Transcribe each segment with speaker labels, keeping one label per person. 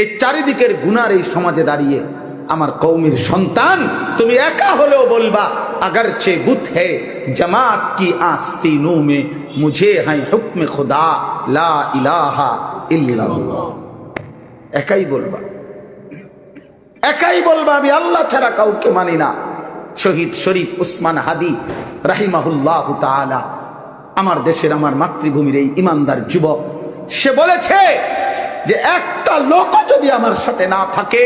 Speaker 1: এই চারিদিকের গুনার এই সমাজে দাঁড়িয়ে আমার কৌমির সন্তান, তুমি একা হলেও বলবা আগার চে বুথ হে, জামাত কি আস্তি নু মে মুঝে হাই হুকমে খুদা, লা ইলাহা ইল্লাল্লাহ। একাই বলবা। একাই বলবা, আমি আল্লাহ ছাড়া কাউকে মানি না। শহীদ শরীফ উসমান হাদি রাহিমাহুল্লাহ তালা আমার দেশের, আমার মাতৃভূমির এই ইমানদার যুবক, সে বলেছে যে একটা লোক যদি আমার সাথে না থাকে,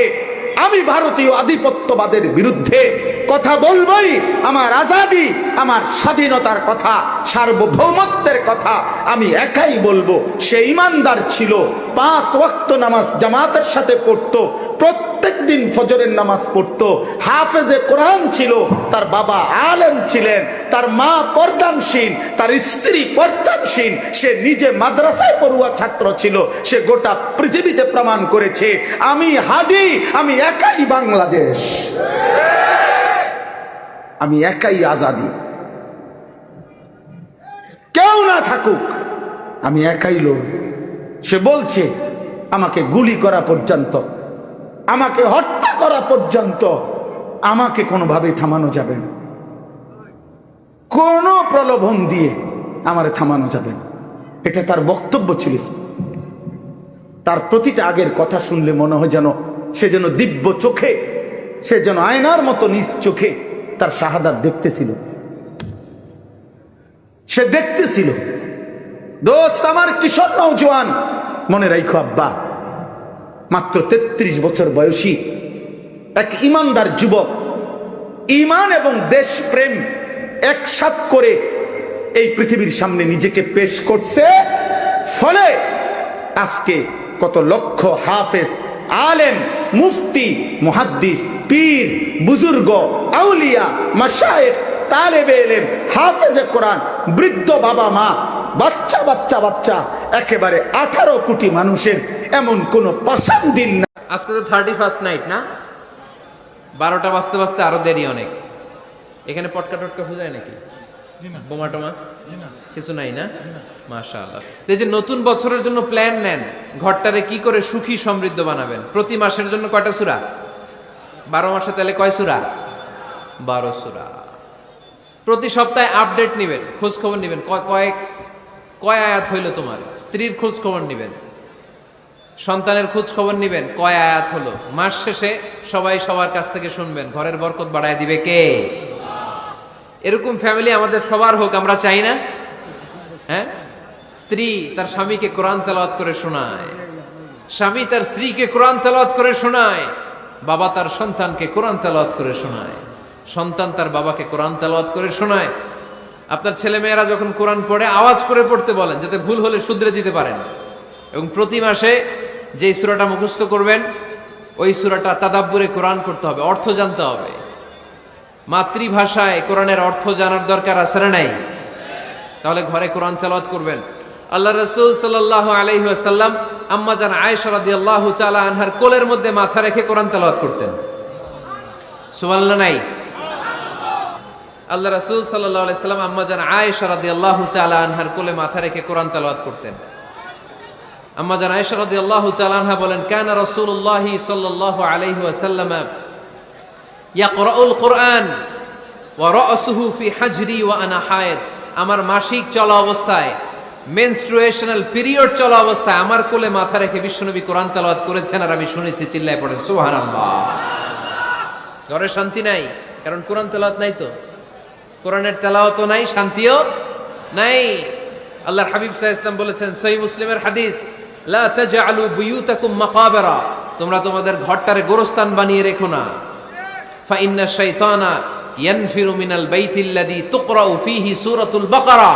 Speaker 1: আমি ভারতীয় আধিপত্যবাদের বিরুদ্ধে কথা বলবই, আমার আজাদি আমার স্বাধীনতার কথা, সার্বভৌমত্বের কথা আমি একাই বলব। সে ইমানদার ছিল, পাঁচ ওয়াক্ত নামাজ জামাতের সাথে পড়তো, প্রত্যেক দিন ফজরের নামাজ পড়তো। হাফেজে কোরআন ছিল, তার বাবা আলেম ছিলেন, তার মা পর্দানসীন তার স্ত্রী পর্দানসীন সে নিজে মাদ্রাসায় পড়ুয়া ছাত্র ছিল, সে গোটা পৃথিবীতে প্রমাণ করেছে, আমি হাদি, আমি একাই বাংলাদেশ। আমি একাই আজাদি। থাকুক, আমি একাই লোক সে বলছে, আমাকে গুলি করা পর্যন্ত, আমাকে হত্যা করা পর্যন্ত, আমাকে কোনোভাবেই থামানো যাবে না। কোনো প্রলোভন দিয়ে আমারে থামানো যাবে না। এটা তার বক্তব্য ছিল। তার প্রতিটা আগের কথা শুনলে মনে হয় যেন সে যেন দিব্য চোখে, সে যেন আয়নার মতো নিজ চোখে তার শাহাদাত দেখতেছিল। সে দেখতেছিল। দোস্ত, আমার কিশোর নৌজওয়ান মনে রাখো আব্বা, মাত্র ৩৩ বছর বয়সী এক ইমানদার যুবক। ইমান এবং দেশপ্রেম একসাথ করে এই পৃথিবীর সামনে নিজেকে পেশ করছে। ফলে আজকে কত লক্ষ হাফেজ, আলেম, মুফতি, মুহাদ্দিস, পীর, বুজুর্গ, আউলিয়া, মাশায়েখ তালেবে এলেম হাফেজে কোরআন বৃদ্ধ বাবা মা বাচ্চা বাচ্চা বাচ্চা একেবারে আঠারো কোটি মানুষের এমন কোনো পাশান দিন না।
Speaker 2: আজকে তো থার্টি ফার্স্ট নাইট না? বারোটা বাজতে বাজতে আরও দেরি অনেক। এখানে পটকা টটকা ফুজায় নাকি? বোমা টোমা? কিছু নাই না? মাশা আল্লাহ এই যে নতুন বছরের জন্য প্ল্যান নেন ঘরটারে কি করে সুখী সমৃদ্ধ বানাবেন? প্রতি মাসের জন্য কয়টা সুরা? বারো মাসে তাহলে কয় সুরা? বারো সুরা। প্রতি সপ্তাহে আপডেট নেবেন খোঁজ খবর নেবেন কয়েক কয় আয়াত হইল তোমার? স্ত্রীর খোঁজ খবর নেবেন, সন্তানের খোঁজ খবর নিবেন, কয় আয়াত হলো? মাস শেষে সবাই সবার কাছ থেকে শুনবেন, ঘরের বরকত বাড়ায় দিবে কে? এরকম ফ্যামিলি আমাদের সবার হোক, আমরা চাই না? হ্যাঁ? স্ত্রী তার স্বামীকে কোরআন তেলাওয়াত করে শোনায়, স্বামী তার স্ত্রীকে কোরআন তেলাওয়াত করে শোনায়, বাবা তার সন্তানকে কোরআন তেলাওয়াত করে শোনায়। সন্তান তার বাবাকে কোরআন তেলাওয়াত করে শোনায়। আপনার ছেলে মেয়েরা যখন কোরআন পড়ে, আওয়াজ করে পড়তে বলেন, যাতে ভুল হলে শুধরে দিতে পারেন। এবং প্রতি মাসে যেই সুরাটা মুখস্থ করবেন, ওই সুরাটা তাদাব্বুরে কোরআন করতে হবে, অর্থ জানতে হবে। মাতৃভাষায় কোরআনের অর্থ জানার দরকার আছে না নাই? তাহলে ঘরে কোরআন তেলাওয়াত করবেন। আল্লাহ রসুল সাল্লাহ আলহিহাসাল্লাম আম্মা জান আয়েশা রাদিয়াল্লাহু তাআলা আনহার কোলের মধ্যে মাথা রেখে কোরআন তেলাওয়াত করতেন। সুবহানাল্লাহ, নাই? আল্লাহ রাসূল আলাইহি সাল্লাম, আম্মা জান আয়েশা রাদিয়াল্লাহু তাআলা আনহার কোলে মাথা রেখে কোরআন তেলাওয়াত করতেন। আম্মা জান আয়েশা রাদিয়াল্লাহু তাআলা আনহা বলেন, কানা রাসূলুল্লাহি সাল্লাল্লাহু আলাইহি ওয়া আনা আমার মাসিক চলা অবস্থায় মেনস্ট্রুয়েশনাল পিরিয়ড চলা অবস্থায় আমার কোলে মাথা রেখে বিশ্বনবী কোরআন তেলাওয়াত করেছেন আর আমি শুনেছি, চিল্লায় পড়েন। সুবহানাল্লাহ। ঘরে শান্তি নাই, কারণ কোরআন তেলাওয়াত নাই তো। কোরআনের তেলাওয়াতও নাই, শান্তিও নাই। আল্লাহর হাবিব সাল্লাল্লাহু ইসলাম বলেছেন, সহিহ মুসলিমের হাদিস, লা তাজআলু বুয়ুতাকুম মাকাবিরা তোমরা তোমাদের ঘরটারে গোরস্থান বানিয়ে রেখো না। ফা ইন্না শাইতানা ইয়ানফিরু মিনাল বাইতিল্লাযী তুকরাউ ফীহি সূরাতুল বাকারা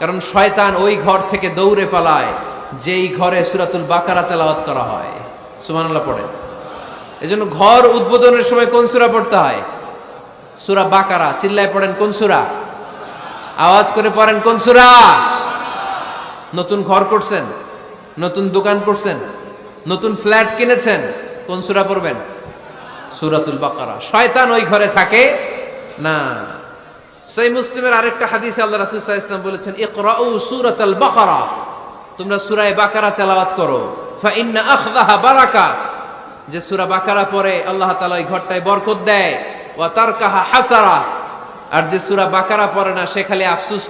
Speaker 2: কারণ শয়তান ওই ঘর থেকে দৌড়ে পালায়, যেই ঘরে সূরাতুল বাকারা তেলাওয়াত করা হয়। সুবহানাল্লাহ পড়েন। এজন্য ঘর উদ্বোধনের সময় কোন সূরা পড়তে হয়? সূরা বাকারা, চিল্লায় পড়েন কোন সূরা? আওয়াজ করে পড়েন কোন সূরা? নতুন ঘর করছেন, নতুন দোকান করছেন, নতুন ফ্ল্যাট কিনেছেন, কোন সূরা পড়বেন? সূরাতুল বাকারা। শয়তান ওই ঘরে থাকে? না। সেই মুসলিমের আরেকটা হাদিসে আল্লাহ রাসূল ওয়াসাল্লাম বলেছেন, ইকরাউ সূরাতাল বাকারা। তোমরা সূরায়ে বাকারা তেলাওয়াত করো। ফাইন্না আখদাহা বারাকা। যে সুরা বাকারা পরে আল্লাহ তাআলা ওই ঘরটায় বরকত দেয়। ওয়া তারকাহা হাসারা। আর যে সুরা বাকারা পড়ে না সে খালি আফসুস